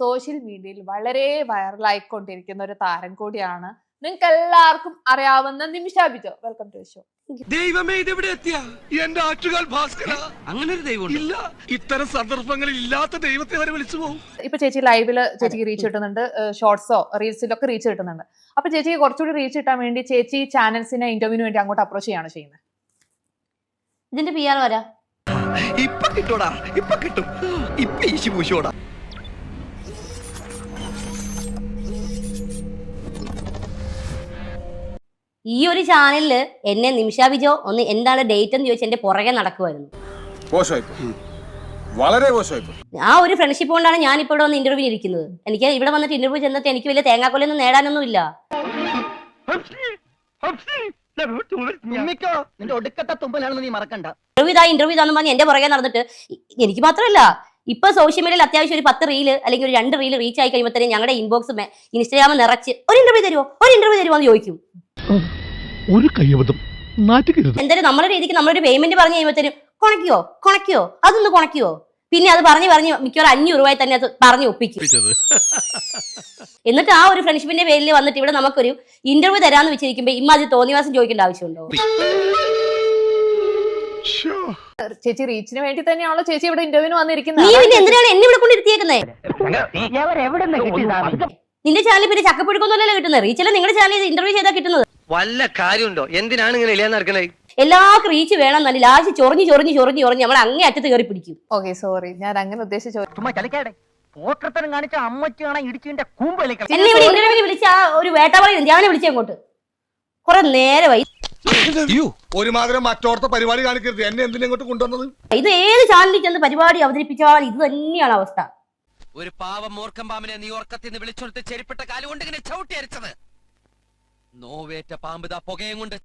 Social മീഡിയയിൽ വളരെ വൈറലായിക്കൊണ്ടിരിക്കുന്ന ഒരു താരം കൂടിയാണ് നിങ്ങൾക്ക് എല്ലാവർക്കും അറിയാവുന്ന Nimisha Bijo. Welcome to show ദൈവമേ ഇതെവിടെ എത്തിയ? എന്റെ ആറ്റുകാൽ ഭാസ്കര. അങ്ങനെ ഒരു ദൈവം ഇല്ല ഇത്തരം സന്ദർഭങ്ങളിൽ ഇല്ലാത്ത ദൈവത്തെ വരെ വിളിച്ചു പോകും ഇപ്പൊ ചേച്ചി ലൈവിൽ ചേച്ചിക്ക് റീച്ച് കിട്ടുന്നുണ്ട്. ഷോർട്സോ റീൽസിലൊക്കെ റീച്ച് കിട്ടുന്നുണ്ട്. അപ്പൊ ചേച്ചിക്ക് കുറച്ചുകൂടി റീച്ച് കിട്ടാൻ വേണ്ടി ചേച്ചി ചാനൽസിനെ ഇന്റർവ്യൂവിന് വേണ്ടി അങ്ങോട്ട് അപ്രോച്ച് ചെയ്യാണ് ചെയ്യുന്നത്. ഇതിന്റെ പി ആർ വരാ. ഇപ്പൊ കിട്ടൂടാ ഇപ്പൊ കിട്ടും. ഇപ്പൊ ഈശി പൂശോടാ ഈ ഒരു ചാനലിൽ എന്നെ നിമിഷ വിജോ ഒന്ന് എന്താണ് ഡേറ്റ് എന്ന് ചോദിച്ചാൽ എന്റെ പുറകെ നടക്കുമായിരുന്നു വളരെ ആ ഒരു ഫ്രണ്ട്ഷിപ്പ് കൊണ്ടാണ് ഞാൻ ഇപ്പോൾ ഇവിടെ വന്ന് ഇന്റർവ്യൂ ഇരിക്കുന്നത്. എനിക്ക് ഇവിടെ വന്നിട്ട് ഇന്റർവ്യൂ ചെന്നിട്ട് എനിക്ക് വലിയ തേങ്ങാക്കൊലൊന്നും നേടാനൊന്നും ഇല്ല ഉമ്മിക്കോ നിന്റെ ഒടുക്കത്തെ തുമ്പലാണെന്ന് നീ മറക്കണ്ട. ഇന്റർവ്യൂ ഇതാ ഇന്റർവ്യൂ ഇതാന്ന് പറഞ്ഞ് എന്റെ പുറകെ നടന്നിട്ട് എനിക്ക് മാത്രമല്ല ഇപ്പൊ സോഷ്യൽ മീഡിയയിൽ അത്യാവശ്യം ഒരു പത്ത് റീൽ അല്ലെങ്കിൽ ഒരു രണ്ട് റീൽ റീച്ച് ആയി കഴിയുമ്പോൾ തന്നെ ഞങ്ങളുടെ ഇൻബോക്സ് ഇൻസ്റ്റാഗ്രാം നിറച്ച് ഒരു ഇന്റർവ്യൂ തരുമോ ഒരു ഇന്റർവ്യൂ തരുമോ എന്ന് ചോദിക്കും. ഒരു കയ്യബദ്ധം. നാറ്റുകരുത് എന്തായാലും നമ്മുടെ രീതിക്ക് നമ്മളൊരു പേയ്മെന്റ് പറഞ്ഞു കഴിയുമ്പോഴത്തേനും കൊണക്കിയോ കൊണക്കിയോ അതൊന്ന് കൊണക്കിയോ. പിന്നെ അത് പറഞ്ഞു പറഞ്ഞു മിക്കവാറും അഞ്ഞൂറ് രൂപയെ തന്നെ അത് പറഞ്ഞു ഒപ്പിക്കും. എന്നിട്ട് ആ ഒരു ഫ്രണ്ട്ഷിപ്പിന്റെ പേരിൽ വന്നിട്ട് ഇവിടെ നമുക്കൊരു ഇന്റർവ്യൂ തരാന്ന് വെച്ചിരിക്കുമ്പോ ഇമ്മാതിരി തോന്നിവാസം ചോദിക്കേണ്ട ആവശ്യമുണ്ടോ? ചേച്ചി റീച്ചിന് വേണ്ടി തന്നെയാണല്ലോ ചേച്ചി ഇവിടെ ഇന്റർവ്യൂവിന് നീ വന്നിരിക്കുന്നത് പിന്നെ എന്തിനാണ് എന്നെ ഇവിടെ കൊണ്ടിരുത്തിയേക്കുന്നത് നിന്റെ ചാനലിൽ പിന്നെ ചക്കപ്പുഴുക്കൊന്നുമല്ലല്ലോ കിട്ടുന്നത്. റീച്ചല്ല നിങ്ങളുടെ ചാനലിൽ ഇന്റർവ്യൂ ചെയ്താൽ കിട്ടുന്നത്. വല്ല കാര്യമുണ്ടോ? എന്തിനാണ് ഇങ്ങനെ ഇല്ലാന്ന് നടക്കണേ? എല്ലാ ക്രീച്ച് വേണം നല്ല ലാശി ചൊറിഞ്ഞ് ചൊറിഞ്ഞ് ചൊറിഞ്ഞ് ചൊറിഞ്ഞ് നമ്മൾ അങ്ങേ അറ്റത്ത് കയറി പിടിക്കും. ഓക്കെ സോറി ഞാൻ അങ്ങനെ ഉദ്ദേശിച്ചു ചുമ്മാ ചലിക്കാടെ പോക്കർത്തനം കാണിച്ച അമ്മച്ചി കാണാൻ ഇടിച്ചിന്റെ കൂമ്പ് കളിക്കണം എന്നെ ഇവിടെ ഇന്റർവ്യൂവിന് വിളിച്ച ആ ഒരു വേട്ടാവളി ഞാൻ വിളിച്ചേ അങ്ങോട്ട്. കുറെ നേരമായി. ഒരുമാതിരി മറ്റോർത്ത പരിപാടി കാണിക്കരുത്. എന്നെ എന്തിനെ ഇങ്ങോട്ട് കൊണ്ടുവന്നത്? ഇത് ഏത് ചാനലിൽ ചെന്ന് പരിപാടി അവതരിപ്പിച്ചാൽ ഇത് തന്നെയാണ് അവസ്ഥ. ഒരു പാവം മൂർഖം പാമ്പിനെ നീ ഉറക്കത്തിൽ നിന്ന് വിളിച്ചെടുത്ത് ചെരിപ്പിട്ട കാലുകൊണ്ട് ഇങ്ങനെ ചവിട്ടി അരച്ചത്. നോവേറ്റ പാമ്പ് ദാ പുകയും കൊണ്ട്.